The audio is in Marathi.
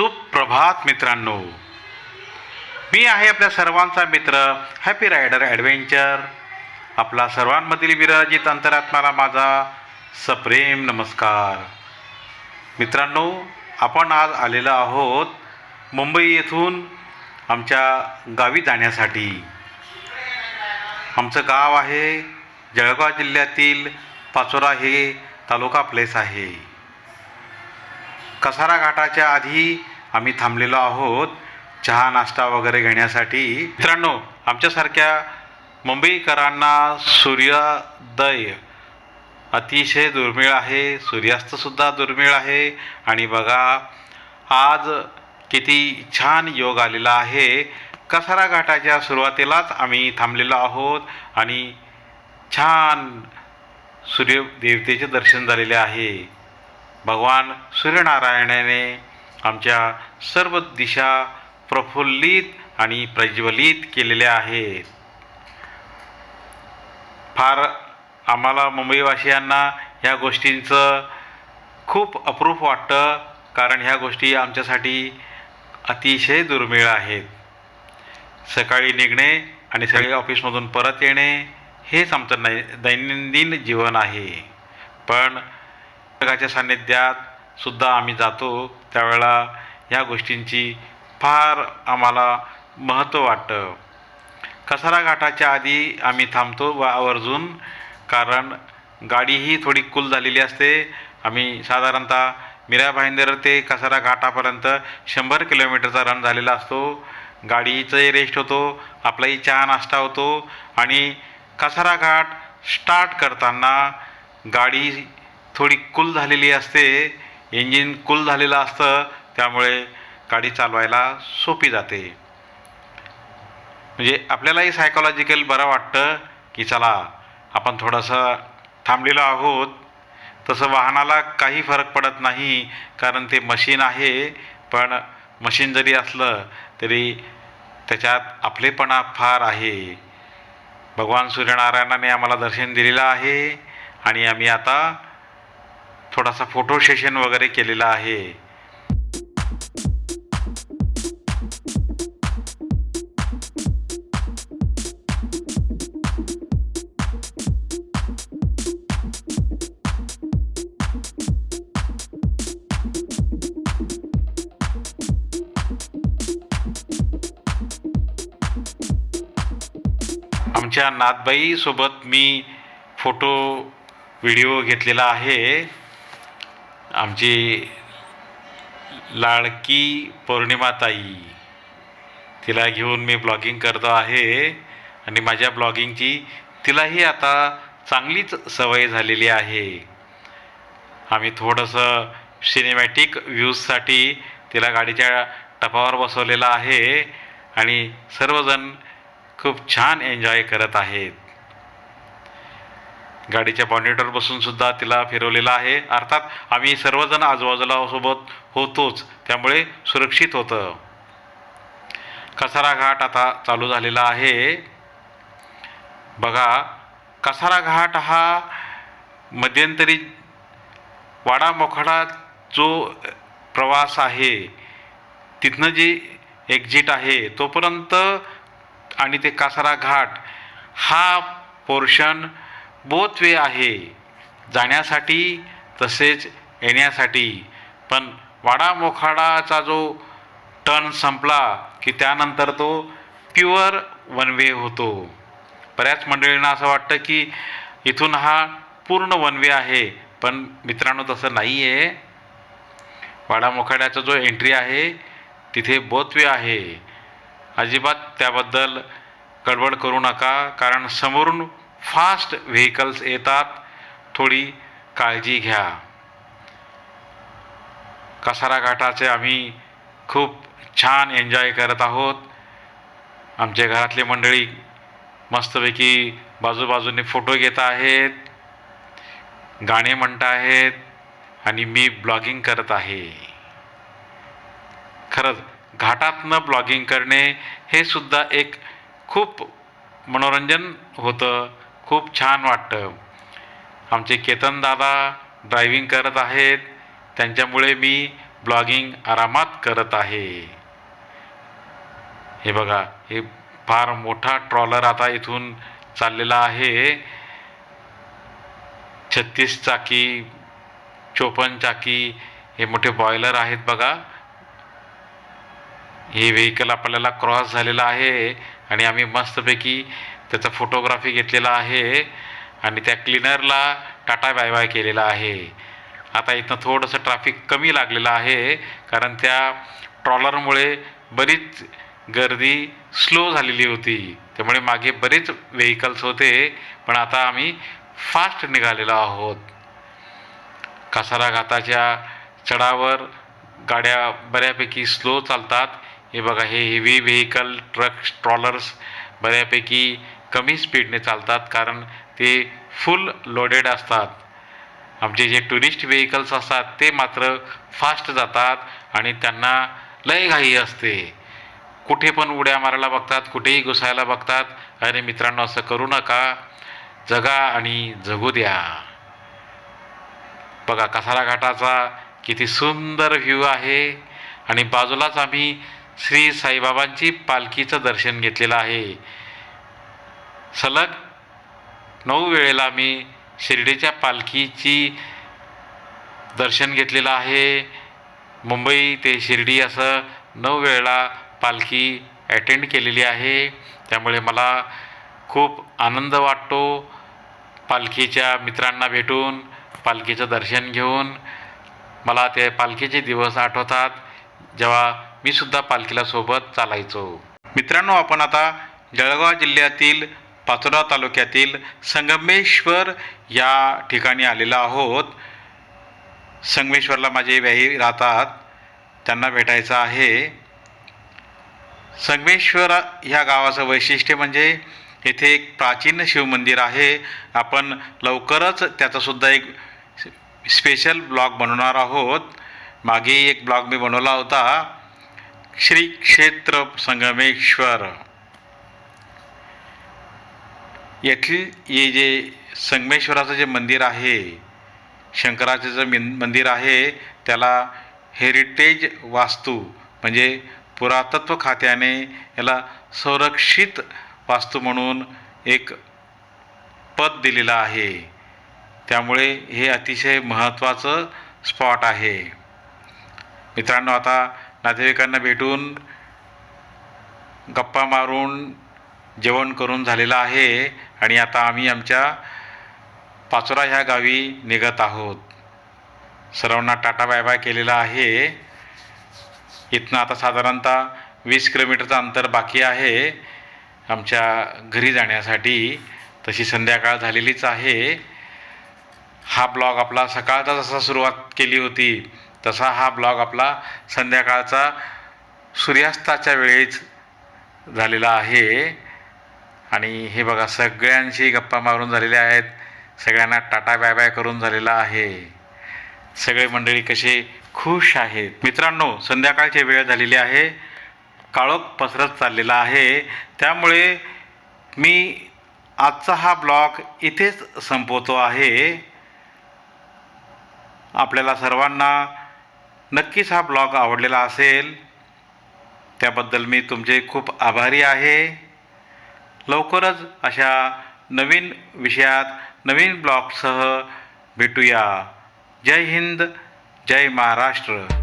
सुप्रभात मित्रांनो. मी आहे आपल्या सर्वांचा मित्र हॅपी रायडर ॲडव्हेंचर आपला सर्वांमधील विराजित अंतरात्माला माझा सप्रेम नमस्कार. मित्रांनो आपण आज आलेलो आहोत मुंबई येथून आमच्या गावी जाण्यासाठी. आमचं गाव आहे जळगाव जिल्ह्यातील पाचोरा हे तालुका प्लेस आहे. कसारा घाटाच्या आधी आम्ही थांबलेलो आहोत चहा नाश्ता वगैरे घेण्यासाठी. मित्रांनो आमच्यासारख्या मुंबईकरांना सूर्योदय अतिशय दुर्मिळ आहे. सूर्यास्तसुद्धा दुर्मिळ आहे. आणि बघा आज किती छान योग आलेला आहे. कसारा घाटाच्या सुरुवातीलाच आम्ही थांबलेलो आहोत आणि छान सूर्यदेवतेचे दर्शन झालेले आहे. भगवान सूर्यनारायणाने आमच्या सर्व दिशा प्रफुल्लित आणि प्रज्वलित केलेल्या आहेत. फार आम्हाला मुंबईवासियांना ह्या गोष्टींचं खूप अप्रूप वाटतं कारण ह्या गोष्टी आमच्यासाठी अतिशय दुर्मिळ आहेत. सकाळी निघणे आणि सगळे ऑफिसमधून परत येणे हेच आमचं नै दैनंदिन जीवन आहे. पण जगाच्या सान्निध्यात सुद्धा आम्ही जातो. त्यावेळेला ह्या गोष्टींची फार आम्हाला महत्त्व वाटतं. कसारा घाटाच्या आधी आम्ही थांबतो व आवर्जून कारण गाडी ही थोडी कुल झालेली असते. आम्ही साधारणतः मीरा भाईंदर ते कसारा घाटापर्यंत शंभर किलोमीटरचा रन झालेला असतो. गाडीचाही रेस्ट होतो आपलाही चहा नाश्ता होतो आणि कसारा घाट स्टार्ट करताना गाडी थोडी कुल झालेली असते. इंजिन कुल झालेलं असतं त्यामुळे गाडी चालवायला सोपी जाते. म्हणजे आपल्यालाही सायकोलॉजिकल बरं वाटतं की चला आपण थोडंसं थांबलेलो आहोत. तसं वाहनाला काही फरक पडत नाही कारण ते मशीन आहे पण मशीन जरी असलं तरी त्याच्यात आपलेपणा फार आहे. भगवान सूर्यनारायणाने आम्हाला दर्शन दिलेलं आहे आणि आम्ही आता थोडासा फोटो सेशन वगैरे केलेला आहे. आमच्या नाथबाईसोबत मी फोटो व्हिडिओ घेतलेला आहे. आमची लाडकी पौर्णिमाताई तिला घेऊन मी ब्लॉगिंग करतो आहे. आणि माझ्या ब्लॉगिंगची तिलाही आता चांगलीच सवय झालेली आहे. आम्ही थोडंसं सिनेमॅटिक व्ह्यूजसाठी तिला गाडीच्या टपावर बसवलेलं आहे. आणि सर्वजण खूप छान एन्जॉय करत आहेत. गाडीच्या बॉनेटवर बसून सुद्धा तिला फिरवलेलं आहे. अर्थात आम्ही सर्वजण आजूबाजूला सोबत होतोच. त्यामुळे सुरक्षित होतं. कसारा घाट आता चालू झालेला आहे. बघा कसारा घाट हा मध्यंतरी वाडा मोखाडा जो प्रवास आहे तिथनं जी एक्झिट आहे तोपर्यंत आणि ते कासारा घाट हा पोर्शन बोथ वे आहे. जाण्यासाठी तसेच येण्यासाठी. पण वाडा मोखाडाचा जो टर्न संपला की त्यानंतर तो प्युअर वन वे होतो. बऱ्याच मंडळींना असं वाटतं की इथून हा पूर्ण वन वे आहे. पण मित्रांनो तसं नाही आहे वाडा मोखाड्याचा जो एंट्री आहे तिथे बोथवे आहे. अजिबात त्याबद्दल गडबड करू नका. कारण समोरून फास्ट व्हेकल्स येतात. थोडी काळजी घ्या. कसारा घाटाचे आम्ही खूप छान एन्जॉय करत आहोत. आमच्या घरातली मंडळी मस्तपैकी बाजूबाजूने फोटो घेत आहेत. गाणे म्हणत आहेत आणि मी ब्लॉगिंग करत आहे. खरंच घाटातनं ब्लॉगिंग करणे हे सुद्धा एक खूप मनोरंजन होतं. खूप छान वाटतं. आमचे केतन दादा ड्रायव्हिंग करत आहेत. त्यांच्यामुळे मी ब्लॉगिंग आरामात करत आहे. हे बघा हे फार मोठा ट्रॉलर आता इथून चाललेला आहे. छत्तीस चाकी चोपन्न चाकी हे मोठे बॉयलर आहेत बघा. हे व्हेकल आपल्याला क्रॉस झालेलं आहे आणि आम्ही मस्तपैकी त्याचा फोटोग्राफी घेतलेला आहे आणि त्या क्लिनरला टाटा बाय बाय केलेला आहे. आता इथं थोडंसं ट्रॅफिक कमी लागलेलं आहे कारण त्या ट्रॉलरमुळे बरीच गर्दी स्लो झालेली होती. त्यामुळे मागे बरेच व्हेकल्स होते पण आता आम्ही फास्ट निघालेलो आहोत. कासारा घाटाच्या चढावर गाड्या बऱ्यापैकी स्लो चालतात. हे बघा हे हेवी व्हेकल ट्रक ट्रॉलर्स बऱ्यापैकी कमी स्पीडने चालतात कारण ते फुल लोडेड असतात. आमचे जे टुरिस्ट व्हेकल्स असतात ते मात्र फास्ट जातात आणि त्यांना लय घाई असते. कुठे पण उड्या मारायला बघतात कुठेही घुसायला बघतात अरे मित्रांनो असं करू नका. जगा आणि जगू द्या. बघा कसारा घाटाचा किती सुंदर व्ह्यू आहे आणि बाजूलाच आम्ही श्री साईबाबांची पालखीचं दर्शन घेतलेलं आहे. सलग नऊ वेळेला मी शिर्डीच्या पालखीची दर्शन घेतलेलं आहे. मुंबई ते शिर्डी असं नऊ वेळेला पालखी अटेंड केलेली आहे. त्यामुळे मला खूप आनंद वाटतो पालखीच्या मित्रांना भेटून पालखीचं दर्शन घेऊन. मला ते पालखीचे दिवस आठवतात जेव्हा मी सुद्धा पालखीला सोबत चालायचो. मित्रांनो आपण आता जळगाव जिल्ह्यातील पाचोरा तालुक्यातील संगमेश्वर या ठिकाणी आलेलो आहोत. संगमेश्वरला माझे व्याही राहतात. त्यांना भेटायचं आहे. संगमेश्वर ह्या गावाचं वैशिष्ट्य म्हणजे येथे एक प्राचीन शिवमंदिर आहे. आपण लवकरच त्याचासुद्धा एक स्पेशल ब्लॉग बनवणार आहोत. मागे एक ब्लॉग मी बनवला होता. श्री क्षेत्र संगमेश्वर. येथील हे जे संगमेश्वराचं जे मंदिर आहे शंकराचं जे मिन मंदिर आहे त्याला हेरिटेज वास्तू म्हणजे पुरातत्व खात्याने याला संरक्षित वास्तू म्हणून एक पद दिलेलं आहे. त्यामुळे हे अतिशय महत्त्वाचं स्पॉट आहे. मित्रांनो आता नातेवाईकांना भेटून गप्पा मारून जेवण करून झालेलं आहे. आणि आता आम्ही आमच्या पाचोरा ह्या गावी निघत आहोत. सर्वांना टाटा बाय बाय केलेला आहे. इथनं आता साधारणतः वीस किलोमीटरचं अंतर बाकी आहे. आमच्या घरी जाण्यासाठी तशी संध्याकाळ झालेलीच आहे. हा ब्लॉग आपला सकाळचा जसा सुरुवात केली होती तसा हा ब्लॉग आपला संध्याकाळचा सूर्यास्ताच्या वेळेस झालेला आहे. आणि हे बघा सगळ्यांशी गप्पा मारून झालेले आहेत. सगळ्यांना टाटा बाय बाय करून झालेला आहे. सगळे मंडळी कसे खुश आहेत? मित्रांनो संध्याकाळची वेळ झालेली आहे. काळोख पसरत चाललेला आहे. त्यामुळे मी आजचा हा ब्लॉग इथेच संपवतो आहे. आपल्याला सर्वांना नक्कीच हा ब्लॉग आवडलेला असेल. त्याबद्दल मी तुमचे खूप आभारी आहे. लवकरच अशा नवीन विषयात नवीन ब्लॉगसह भेटूया. जय हिंद जय महाराष्ट्र.